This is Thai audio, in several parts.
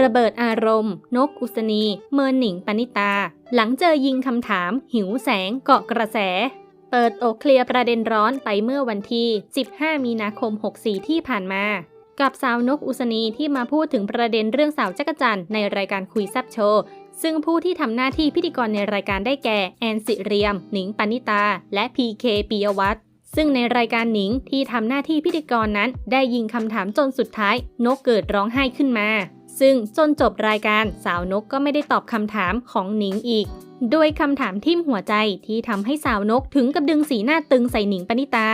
ระเบิดอารมณ์ นกอุศนี เมินหนิงปณิตา หลังเจอยิงคำถาม หิวแสงเกาะกระแส เปิดอกเคลียร์ประเด็นร้อนไปเมื่อวันที่ 15 มีนาคม 64 ที่ผ่านมา กับสาวนกอุศนีที่มาพูดถึงประเด็นเรื่องสาวจักจันทร์ในรายการคุยแซบโชว์ซึ่งผู้ที่ทำหน้าที่พิธีกรในรายการได้แก่ แอนสิเรียม หนิงปณิตา และพีเคปิยวัฒน์ซึ่งในรายการหนิงที่ทำหน้าที่พิธีกรนั้น ได้ยิงคำถามจนสุดท้าย นกเกิดร้องไห้ขึ้นมา ซึ่งจนจบรายการสาวนกก็ไม่ได้ตอบคำถามของหนิงอีกโดยคำถามทิ่มหัวใจที่ทำให้สาวนกถึงกับดึงสีหน้าตึงใส่หนิงปณิตา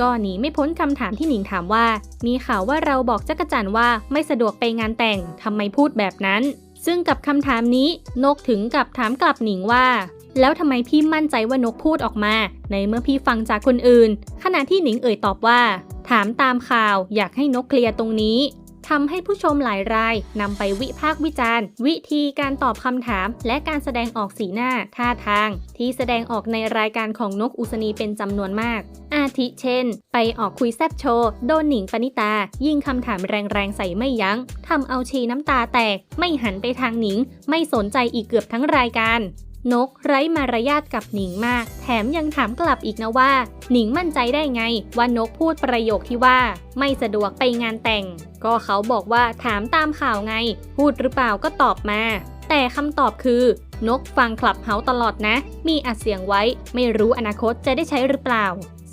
ก็หนีไม่พ้นคำถามที่หนิงถามว่า มีข่าวว่าเราบอกจักรจันว่าไม่สะดวกไปงานแต่งทำไมพูดแบบนั้น ซึ่งกับคำถามนี้นกถึงกับถามกลับหนิงว่า แล้วทำไมพี่มั่นใจว่านกพูดออกมา ในเมื่อพี่ฟังจากคนอื่น ขณะที่หนิงเอ่ยตอบว่า ถามตามข่าวอยากให้นกเคลียร์ตรงนี้ ทำให้ผู้ชมหลายรายนำไปวิพากษ์วิจารณ์ วิธีการตอบคำถาม และการแสดงออกสีหน้าท่าทาง ที่แสดงออกในรายการของนกอุศนีเป็นจำนวนมาก อาทิเช่น ไปออกคุยแซบโชว์โดนหนิงปณิตา ยิงคำถามแรงๆใส่ไม่ยัง้งทำเอาชีน้ำตาแตก ไม่หันไปทางหนิง ไม่สนใจอีกเกือบทั้งรายการ นกไร้มารยาทกับหนิงมาก แถมยังถามกลับอีกนะว่า หนิงมั่นใจได้ไง ว่านกพูดประโยคที่ว่า ไม่สะดวกไปงานแต่ง ก็เขาบอกว่าถามตามข่าวไง พูดหรือเปล่าก็ตอบมา แต่คำตอบคือนกฟังคลับเฮาตลอดนะ มีอัดเสียงไว้ ไม่รู้อนาคตจะได้ใช้หรือเปล่า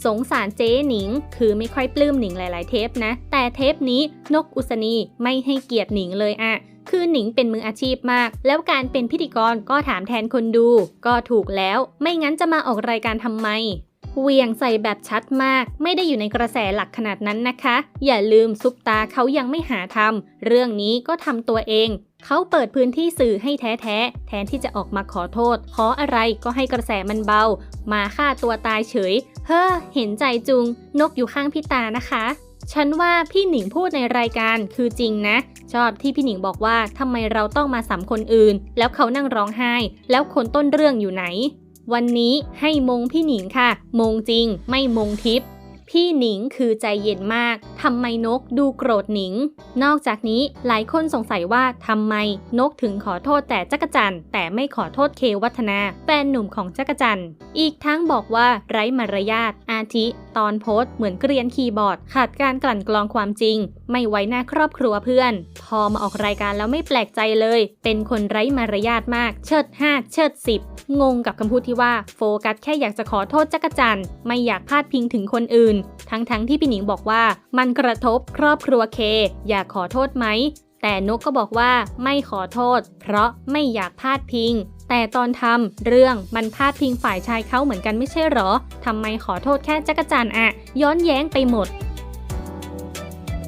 สงสารเจ๊หนิง คือไม่ค่อยปลื้มหนิงหลาย ๆ เทปนะ แต่เทปนี้นกอุศนีไม่ให้เกียรติหนิงเลยอะ คือหนิงเป็นมืออาชีพมาก แล้วการเป็นพิธีกรก็ถามแทนคนดู ก็ถูกแล้ว ไม่งั้นจะมาออกรายการทำไมเวียงใส่แบบชัดมาก ไม่ได้อยู่ในกระแสหลักขนาดนั้นนะคะ อย่าลืมซุปตาเขายังไม่หาทำเรื่องนี้ก็ทำตัวเอง เขาเปิดพื้นที่สื่อให้แท้ๆแทนที่จะออกมาขอโทษ ขออะไรก็ให้กระแสมันเบา มาฆ่าตัวตายเฉย เฮ้อเห็นใจจุง นกอยู่ข้างพี่ตานะคะ ฉันว่าพี่หนิงพูดในรายการคือจริงนะ ชอบที่พี่หนิงบอกว่าทำไมเราต้องมาสัมคนอื่น แล้วเขานั่งร้องไห้ แล้วคนต้นเรื่องอยู่ไหน วันนี้ให้มงพี่หนิงค่ะ มงจริง ไม่มงทิพย์ พี่หนิงคือใจเย็นมากทำไมนกดูโกรธหนิง นอกจากนี้หลายคนสงสัยว่าทำไมนกถึงขอโทษแต่จักรจันแต่ไม่ขอโทษเควัฒนาแฟนหนุ่มของจักรจันอีกทั้งบอกว่าไร้มารยาทอาทิ ตอนโพสเหมือนเกรียนคีย์บอร์ด ขาดการกลั่นกรองความจริงไม่ไว้หน้าครอบครัวเพื่อน พอมาออกรายการแล้วไม่แปลกใจเลย เป็นคนไร้มารยาทมาก เชิด 5 เชิด 10 งงกับคำพูดที่ว่าโฟกัสแค่อยากจะขอโทษจักรจันทร์ไม่อยากพาดพิงถึงคนอื่น ทั้งๆทที่พี่หนิงบอกว่า มันกระทบครอบครัวเค อยากขอโทษไหมแต่นกก็บอกว่าไม่ขอโทษ เพราะไม่อยากพาดพิง แต่ตอนทำเรื่องมันพาดพิงฝ่ายชายเขาเหมือนกันไม่ใช่หรอทำไมขอโทษแค่จักรจันทร์อะย้อนแย้งไปหมด